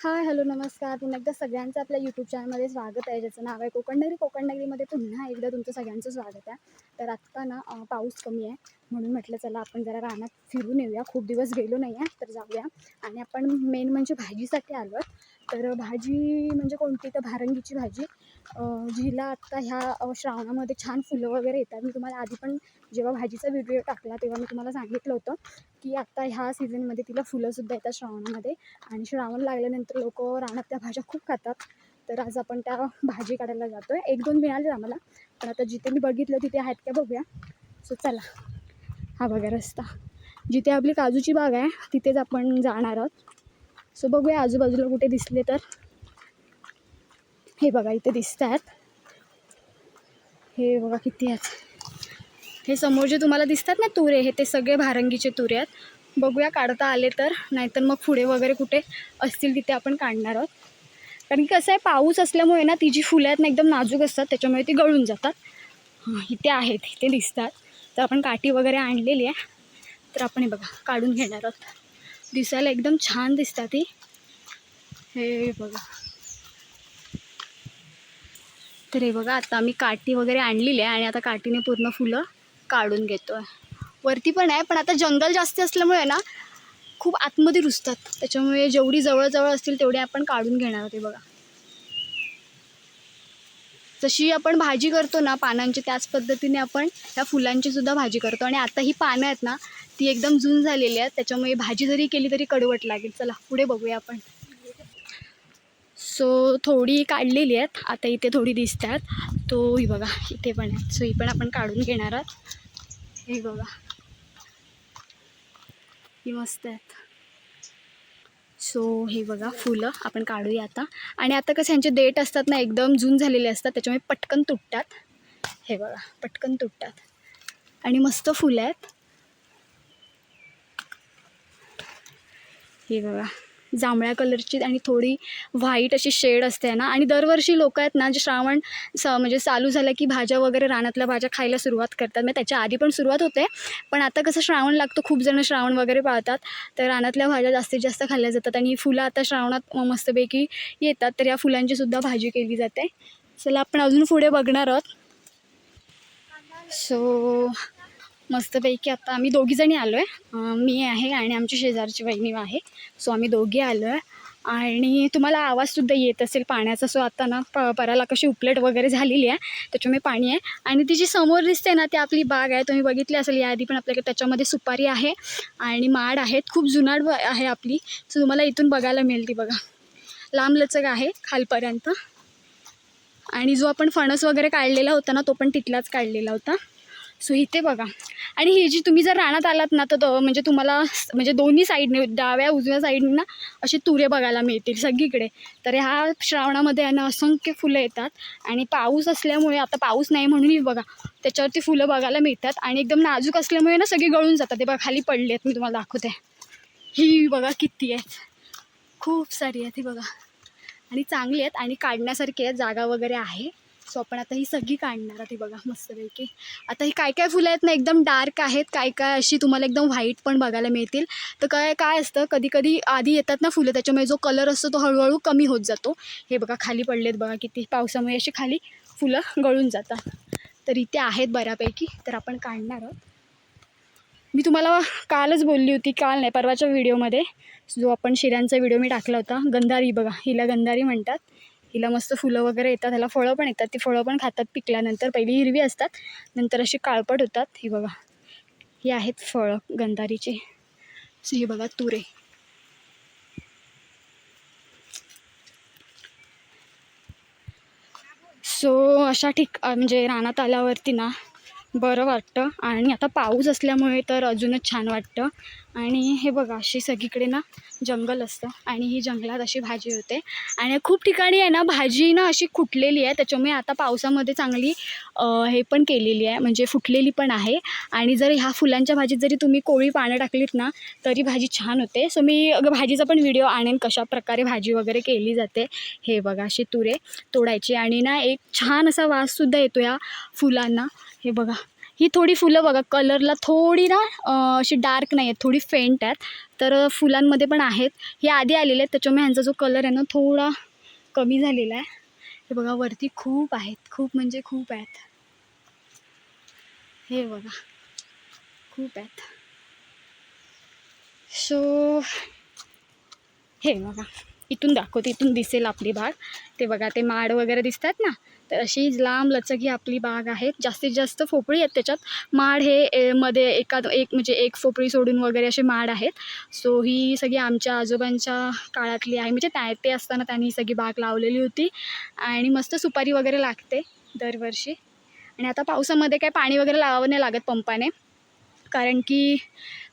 Hi hello नमस्कार. पुन्हा एकदा सगळ्यांचं आपल्या यूट्यूब चॅनलमध्ये स्वागत आहे ज्याचं नाव आहे कोकणनगरी कोकणनगरीमध्ये पुन्हा एकदा तुमचं सगळ्यांचं स्वागत आहे. तर आत्ता ना पाऊस कमी आहे. म्हणून म्हटलं चला आपण जरा रानात फिरून येऊया. खूप दिवस गेलो नाही आहे तर जाऊया. आणि आपण मेन म्हणजे भाजीसाठी आलो तर भाजी म्हणजे कोणती? तर भारंगीची भाजी. जिला आत्ता ह्या श्रावणामध्ये छान फुलं वगैरे येतात. मी तुम्हाला आधी पण जेव्हा भाजीचा व्हिडिओ टाकला तेव्हा मी तुम्हाला सांगितलं होतं की आत्ता ह्या सीझनमध्ये तिला फुलंसुद्धा येतात श्रावणामध्ये. आणि श्रावण लागल्यानंतर लोक रानात त्या भाज्या खूप खातात. तर आज आपण त्या भाजी काढायला जातो आहे एक दोन मिळाले आम्हाला पण आता जिथे मी बघितलं तिथे आहेत का बघूया. सो चला. हा बघा रस्ता. जिथे आपली काजूची बाग आहे तिथेच आपण जाणार आहोत. सो बघूया आजूबाजूला कुठे दिसले तर. हे बघा इथे दिसत आहेत हे बघा किती आहेत. हे समोर जे तुम्हाला दिसतात ना तुरे हे ते सगळे भारंगीचे तुरे आहेत. बघूया काढता आले तर नाहीतर मग पुढे वगैरे कुठे असतील तिथे आपण काढणार आहोत. कारण की कसं आहे पाऊस असल्यामुळे ना ती जी फुलं आहेत ना एकदम नाजूक असतात त्याच्यामुळे ती गळून जातात. हां इथे आहेत इथे दिसतात. तर आपण काठी वगैरे आणलेली आहे. तर आपण हे बघा काढून घेणार आहोत. दिसायला एकदम छान दिसतात ती. हे बघा. तर हे बघा आता आम्ही काठी वगैरे आणलेली आहे आणि आता काठीने पूर्ण फुलं काढून घेतो आहे वरती पण आहे पण आता जंगल जास्त असल्यामुळे ना खूप आतमध्ये रुजतात. त्याच्यामुळे जेवढी जवळजवळ असतील तेवढी आपण काढून घेणार आहोत हे बघा. जशी आपण भाजी करतो ना पानांची त्याच पद्धतीने आपण त्या फुलांचीसुद्धा भाजी करतो. आणि आता ही पानं आहेत ना ती एकदम जून झालेली आहेत. त्याच्यामुळे भाजी जरी केली तरी कडवट लागेल. चला पुढे बघूया आपण. सो थोडी काढलेली आहेत. आता इथे थोडी दिसतात. तो ही बघा इथे पण आहेत. सो ही पण आपण काढून घेणार आहात. हे बघा. ही मस्त आहेत. सो हे बघा फुलं आपण काढूया आता. आणि आता कसं ह्यांचे देठ असतात ना एकदम जून झालेले असतात त्याच्यामुळे पटकन तुटतात. हे बघा पटकन तुटतात. आणि मस्त फुलं आहेत. हे बघा. जांभळ्या कलरची आणि थोडी व्हाईट अशी शेड असते ना. आणि दरवर्षी लोक आहेत ना जे श्रावण स म्हणजे चालू झालं की भाज्या वगैरे रानातल्या भाज्या खायला सुरुवात करतात. मग त्याच्या आधी पण सुरुवात होते. पण आता कसं श्रावण लागतं खूप जण श्रावण वगैरे पाळतात. तर रानातल्या भाज्या जास्तीत जास्त खाल्ल्या जातात. आणि फुलं आता श्रावणात मस्तपैकी येतात. तर या फुलांची सुद्धा भाजी केली जाते. चला आपण अजून पुढे बघणार आहोत. सो मस्तपैकी आता आम्ही दोघीजणी आलो आहे मी आहे आणि आमची शेजारची वहिनी आहे. सो आम्ही दोघी आलो आहे आणि तुम्हाला आवाजसुद्धा येत असेल पाण्याचा. सो आता ना प पराला कशी उपलेट वगैरे झालेली आहे त्याच्यामुळे पाणी आहे. आणि ती जी समोर दिसते ना ती आपली बाग आहे. तुम्ही बघितली असेल याआधी पण आपल्याकडे त्याच्यामध्ये सुपारी आहे आणि माड आहेत. खूप जुनाड व- आहे आपली. सो तुम्हाला इथून बघायला मिळेल ती बघा. लांबलचक आहे खालपर्यंत. आणि जो आपण फणस वगैरे काढलेला होता ना तो पण तिथलाच काढलेला होता. सो इथे बघा. आणि ही जी तुम्ही जर रानात आलात ना तर म्हणजे तुम्हाला म्हणजे दोन्ही साईडने डाव्या उजव्या साईडने ना असे तुरे बघायला मिळतील सगळीकडे. तर ह्या श्रावणामध्ये यांना असंख्य फुलं येतात. आणि पाऊस असल्यामुळे आता पाऊस नाही म्हणूनही बघा त्याच्यावरती फुलं बघायला मिळतात. आणि एकदम नाजूक असल्यामुळे ना सगळी गळून जातात. ते बघा खाली पडले आहेत. मी तुम्हाला दाखवते. ही बघा किती आहेत. खूप सारी आहेत ही बघा. आणि चांगली आहेत. आणि काढण्यासारखी आहेत. जागा वगैरे आहे. सो आपण आता ही सगळी काढणार आहोत. ही बघा मस्तपैकी. आता ही काय काय फुलं आहेत ना एकदम डार्क आहेत. काय काय अशी तुम्हाला एकदम व्हाईट पण बघायला मिळतील. तर काय काय असतं कधी कधी आधी येतात ना फुलं त्याच्यामुळे जो कलर असतो तो हळूहळू कमी होत जातो. हे बघा खाली पडलेत बघा किती पावसामुळे अशी खाली फुलं गळून जातात. तर इथे आहेत बऱ्यापैकी. तर आपण काढणार आहोत. मी तुम्हाला कालच बोलली होती काल नाही परवाच्या व्हिडिओमध्ये जो आपण शिऱ्यांचा व्हिडिओ मी टाकला होता गंधारी बघा हिला गंधारी म्हणतात. हिला मस्त फुलं वगैरे येतात ह्याला फळं पण येतात. ती फळं पण खातात पिकल्यानंतर. पहिली हिरवी असतात नंतर अशी काळपट होतात. ही बघा. ही आहेत फळं गंधारीची. सो ही बघा तुरे. सो अशा ठिक म्हणजे रानात आल्यावरती ना बरं वाटतं. आणि आता पाऊस असल्यामुळे तर अजूनच छान वाटतं. आणि हे बघा अशी सगळीकडे ना जंगल असतं. आणि ही जंगलात अशी भाजी होते. आणि खूप ठिकाणी आहे ना भाजी ना अशी फुटलेली आहे. त्याच्यामुळे आता पावसामध्ये चांगली हे पण केलेली आहे. म्हणजे फुटलेली पण आहे. आणि जर ह्या फुलांच्या भाजीत जरी तुम्ही कोळी पानं टाकलीत ना तरी भाजी छान होते. सो मी अगं भाजीचा पण व्हिडिओ आणेन कशा प्रकारे भाजी वगैरे केली जाते. हे बघा अशी तुरे तोडायची. आणि ना एक छान असा वाससुद्धा येतो या फुलांना. हे बघा. ही थोडी फुलं बघा कलरला थोडी ना अशी डार्क नाही आहेत थोडी फेंट आहेत. तर फुलांमध्ये पण आहेत. हे आधी आलेले आहेत त्याच्यामुळे ह्यांचा जो कलर आहे ना थोडा कमी झालेला आहे. हे बघा वरती खूप आहेत. खूप म्हणजे खूप आहेत. हे बघा. खूप आहेत. सो हे बघा. इथून दाखवते इथून दिसेल आपली बाग ते बघा ते माड वगैरे दिसतात ना तर अशी लांब लचक ही आपली बाग आहे. जास्तीत जास्त फोपळी आहेत त्याच्यात. माड हे ए, मध्ये एका एक म्हणजे एक फोपळी सोडून वगैरे असे माड आहेत. सो ही सगळी आमच्या आजोबांच्या काळातली आहे. म्हणजे त्या ते असताना त्यांनी सगळी बाग लावलेली होती. आणि मस्त सुपारी वगैरे लागते दरवर्षी. आणि आता पावसामध्ये काय पाणी वगैरे लावावं नाही लागत पंपाने. कारण की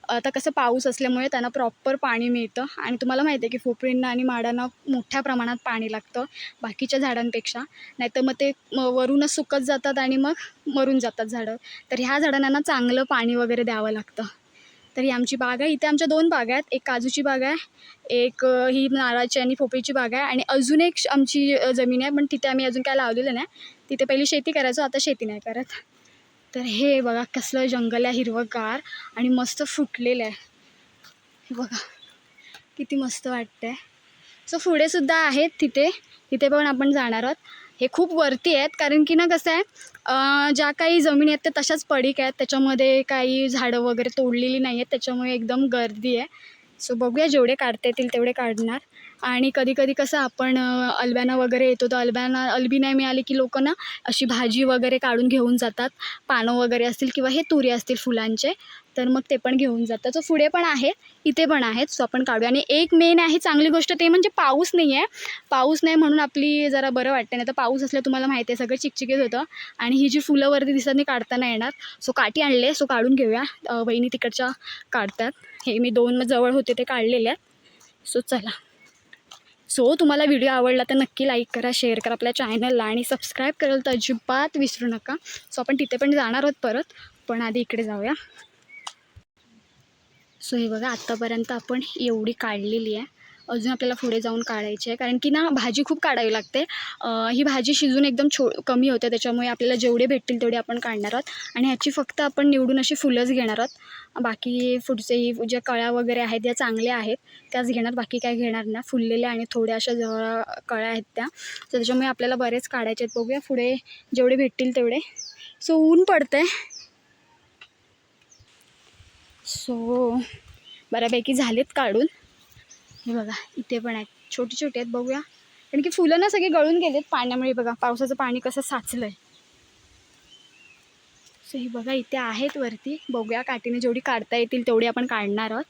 आता कसं पाऊस असल्यामुळे त्यांना प्रॉपर पाणी मिळतं. आणि तुम्हाला माहिती आहे की फोपळींना आणि माडांना मोठ्या प्रमाणात पाणी लागतं बाकीच्या झाडांपेक्षा. नाहीतर मग ते म- वरूनच सुकत जातात आणि मग मरून जातात झाडं. तर ह्या झाडांना चांगलं पाणी वगैरे द्यावं लागतं. तर ही आमची बाग आहे. इथे आमच्या दोन बागा आहेत. एक काजूची बाग आहे. एक ही नारळाची आणि पोपळीची बाग आहे. आणि अजून एक श- आमची जमीन आहे. पण तिथे आम्ही अजून काय लावलेलं नाही. तिथे पहिली शेती करायचो. आता शेती नाही करत. तर हे बघा कसलं जंगल आहे हिरवंगार आणि मस्त फुटलेलं आहे. हे बघा किती मस्त वाटतंय. सो पुढेसुद्धा आहेत तिथे. तिथे पण आपण जाणार आहोत. हे खूप वरती आहेत कारण की ना कसं आहे ज्या काही जमिनी आहेत त्या तशाच पडीक आहेत. त्याच्यामध्ये काही झाडं वगैरे तोडलेली नाही आहेत त्याच्यामुळे एकदम गर्दी आहे. सो बघूया जेवढे काढता येतील तेवढे काढणार. आणि कधी कधी कसं आपण अं, अलब्यानं वगैरे येतो तर अलब्याना अलबी नाही मिळाली की लोक ना अशी भाजी वगैरे काढून घेऊन जातात. पानं वगैरे असतील किंवा हे तुरी असतील फुलांचे तर मग ते पण घेऊन जातात. सो पुढे पण आहे इथे पण आहेत सो आपण काढूया. आणि एक मेन आहे चांगली गोष्ट ते म्हणजे पाऊस नाही आहे. पाऊस नाही म्हणून आपली जरा बरं वाटतं नाही तर पाऊस असल्या तुम्हाला माहिती आहे सगळं चिकचिकीत होतं. आणि ही जी फुलं वरती दिसतात काढताना काढता नाही येणार. सो काठी आणले सो काढून घेऊया. वहिनी तिकडच्या काढतात. हे मी दोन जवळ होते ते काढलेले आहेत. सो चला. सो तुम्हाला व्हिडिओ आवडला तर नक्की लाईक करा शेअर करा आपल्या चॅनलला आणि सबस्क्राईब करायला तर अजिबात विसरू नका. सो आपण तिथे पण जाणार आहोत परत पण आधी इकडे जाऊया. सो हे बघा आत्तापर्यंत आपण एवढी काढलेली आहे. अजून आपल्याला पुढे जाऊन काढायची आहे. कारण की ना भाजी खूप काढावी लागते. ही भाजी शिजून एकदम छो कमी होते. त्याच्यामुळे आपल्याला जेवढे भेटतील तेवढे आपण काढणार आहोत. आणि ह्याची फक्त आपण निवडून अशी फुलंच घेणार आहोत. बाकी पुढचेही ज्या कळ्या वगैरे आहेत या चांगल्या आहेत त्याच घेणार. बाकी काय घेणार ना फुललेल्या आणि थोड्या अशा जवळ कळ्या आहेत त्या. तर त्याच्यामुळे आपल्याला बरेच काढायचे आहेत. बघूया पुढे जेवढे भेटतील तेवढे. सो ऊन पडतं सो बऱ्यापैकी झालेत काढून. हे बघा इथे पण आहेत. छोटी छोटी आहेत बघूया. कारण की फुलं ना सगळी गळून गेलेत पाण्यामुळे. बघा पावसाचं पाणी कसं साचलं आहे सो ही बघा इथे आहेत वरती. बघूया काठीने जेवढी काढता येतील तेवढी आपण काढणार आहोत.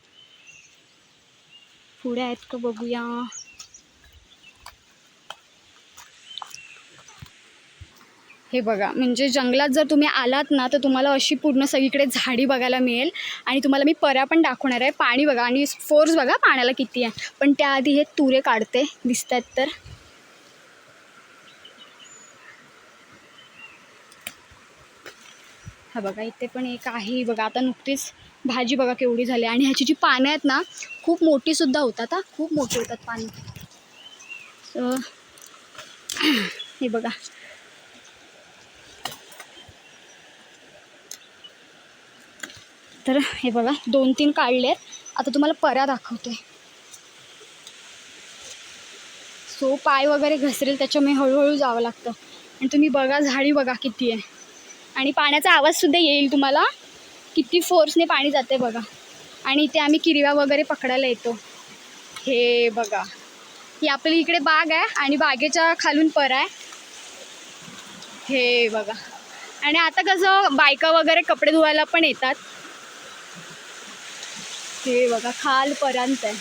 पुढे आहेत का बघूया. हे बघा म्हणजे जंगलात जर तुम्ही आलात ना तर तुम्हाला अशी पूर्ण सगळीकडे झाडी बघायला मिळेल. आणि तुम्हाला मी पऱ्या पण दाखवणार आहे. पाणी बघा आणि फोर्स बघा पाण्याला किती आहे. पण त्याआधी हे तुरे काढते. दिसत आहेत तर. हा बघा इथे पण एक आहे. बघा आता नुकतीच भाजी बघा केवढी झाली. आणि ह्याची जी पानं आहेत ना खूप मोठीसुद्धा होतात हा. खूप मोठी होतात पाने. हे बघा. तर हे बघा दोन तीन काढले आहेत आता तुम्हाला पऱ्या दाखवते. सो पाय वगैरे घसरेल त्याच्यामुळे हळूहळू जावं लागतं. आणि तुम्ही बघा झाडी बघा किती आहे. आणि पाण्याचा आवाजसुद्धा येईल तुम्हाला. किती फोर्सने पाणी जाते बघा. आणि इथे आम्ही किरव्या वगैरे पकडायला येतो. हे बघा. ही आपली इकडे बाग आहे आणि बागेच्या खालून पर आहे. हे बघा. आणि आता कसं बायका वगैरे कपडे धुवायला पण येतात. हे बघा खालपर्यंत आहे.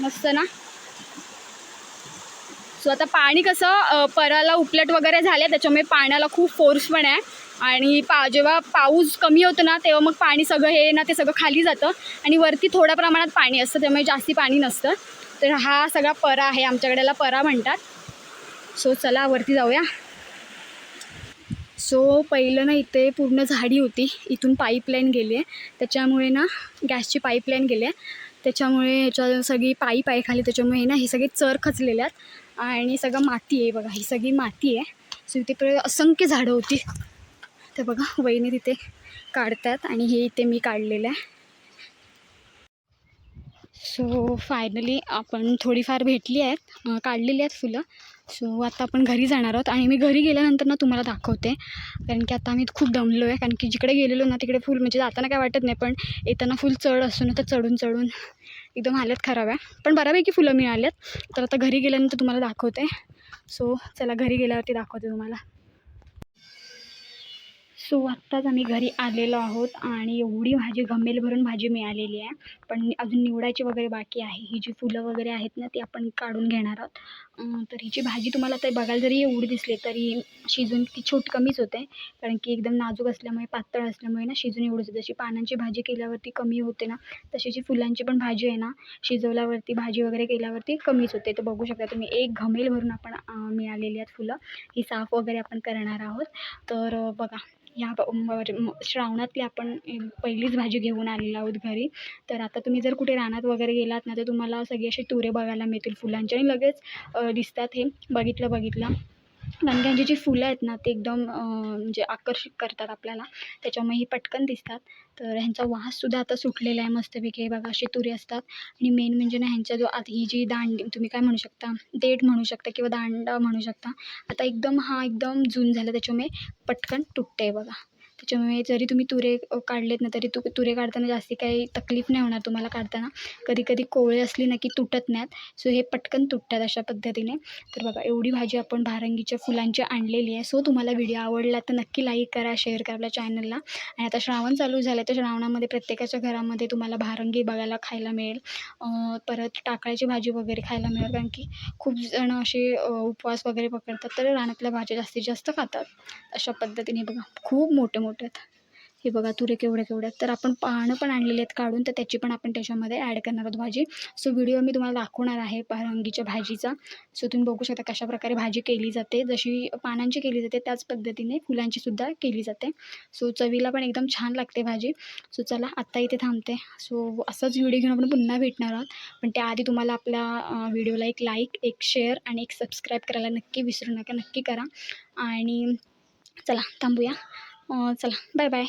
मस्त ना? सो आता पाणी कसं पराला उपलट वगैरे झाले त्याच्यामुळे पाण्याला खूप फोर्स पण आहे. आणि पा जेव्हा पाऊस कमी होतो ना तेव्हा मग पाणी सगळं हे ना ते सगळं खाली जातं. आणि वरती थोड्या प्रमाणात पाणी असतं त्यामुळे जास्ती पाणी नसतं. तर हा सगळा परा आहे आमच्याकडेला परा म्हणतात. सो चला वरती जाऊया. सो पहिलं ना इथे पूर्ण झाडी होती. इथून पाईपलाईन गेली आहे. त्याच्यामुळे ना गॅसची पाईपलाईन गेली आहे. त्याच्यामुळे ह्याच्या सगळी पाईप आहे खाली. त्याच्यामुळे ना हे सगळे चर खचलेले आहेत. आणि सगळं माती आहे बघा. ही सगळी माती आहे. सो इथे असंख्य झाडं होती. ते बघा वहिनी तिथे काढतात आणि हे इथे मी काढलेलं आहे. सो फायनली आपण थोडीफार भेटली आहेत. काढलेली आहेत फुलं. सो आता आपण घरी जाणार आहोत आणि मी घरी गेल्यानंतर ना तुम्हाला दाखवते. कारण की आता आम्ही खूप दमलो आहे. कारण की जिकडे गेलेलो ना तिकडे फुल म्हणजे जाताना काय वाटत नाही पण येताना फुल चढ असतो ना तर चढून चढून एकदम हालत खराब आहे. पण बऱ्यापैकी फुलं मिळाल्यात. तर आता घरी गेल्यानंतर तुम्हाला दाखवते. सो चला घरी गेल्यावरती दाखवते तुम्हाला. सो आत्ताच आम्ही घरी आलेलो आहोत आणि एवढी भाजी गमेल भरून भाजी मिळालेली आहे. पण अजून निवडायची वगैरे बाकी आहे. ही जी फुलं वगैरे आहेत ना ती आपण काढून घेणार आहोत. तर हिची भाजी तुम्हाला ते बघायला जरी एवढी दिसली तरी शिजून ती छोट कमीच होते. कारण की एकदम नाजूक असल्यामुळे पातळ असल्यामुळे ना शिजून एवढीच होते. जशी पानांची भाजी केल्यावरती कमी होते ना तशी जी फुलांची पण भाजी आहे ना शिजवल्यावरती भाजी वगैरे केल्यावरती कमीच होते. तर बघू शकता तुम्ही एक घमेल भरून आपण मिळालेली आहेत फुलं. ही साफ वगैरे आपण करणार आहोत. तर बघा ह्या श्रावणातली आपण पहिलीच भाजी घेऊन आलेलो आहोत घरी. तर आता तुम्ही जर कुठे रानात वगैरे गेलात ना तर तुम्हाला सगळे असे तुरे बघायला मिळतील फुलांचे. आणि लगेच दिसतात हे. बघितलं बघितलं. कारण जी फुलं आहेत ना ते एकदम म्हणजे आकर्षित करतात आपल्याला. त्याच्यामुळे ही पटकन दिसतात. तर ह्यांचा वाससुद्धा आता सुटलेला आहे. मस्तपैकी हे बघा अशी तुरी असतात. आणि मेन म्हणजे ना ह्यांचा जो आत ही जी दांडी तुम्ही काय म्हणू शकता? देठ म्हणू शकता किंवा दांडा म्हणू शकता. आता एकदम हा एकदम जून झाला त्याच्यामुळे पटकन तुटते बघा. त्याच्यामुळे जरी तुम्ही तुरे काढलेत ना तरी तु तुरे काढताना जास्ती काही तकलीफ नाही होणार तुम्हाला काढताना. कधी कधी कोवळे असली ना की तुटत नाहीत. सो हे पटकन तुटतात अशा पद्धतीने. तर बघा एवढी भाजी आपण भारंगीच्या फुलांची आणलेली आहे. सो तुम्हाला व्हिडिओ आवडला तर नक्की लाईक करा शेअर करा आपल्या चॅनलला. आणि आता श्रावण चालू झालं तर श्रावणामध्ये प्रत्येकाच्या घरामध्ये तुम्हाला भारंगी बघायला खायला मिळेल. परत टाकळ्याची भाजी वगैरे खायला मिळेल कारण की खूप जण असे उपवास वगैरे पकडतात तर रानातल्या भाज्या जास्तीत जास्त खातात. अशा पद्धतीने बघा खूप मोठे मोठे आहेत हे बघा तुरे केवढ्या केवढ्या. तर आपण पानं पण आणलेली आहेत काढून तर त्याची पण आपण त्याच्यामध्ये ॲड करणार आहोत भाजी. सो व्हिडिओ मी तुम्हाला दाखवणार आहे पारंगीच्या भाजीचा. सो तुम्ही बघू शकता कशाप्रकारे भाजी केली जाते. जशी पानांची केली जाते त्याच पद्धतीने फुलांची सुद्धा केली जाते. सो चवीला पण एकदम छान लागते भाजी. सो चला आत्ता इथे थांबते. सो असाच व्हिडिओ घेऊन आपण पुन्हा भेटणार आहोत. पण त्याआधी तुम्हाला आपल्या व्हिडिओला एक लाईक एक शेअर आणि एक सबस्क्राईब करायला नक्की विसरू नका. नक्की करा. आणि चला थांबूया. चला बाय बाय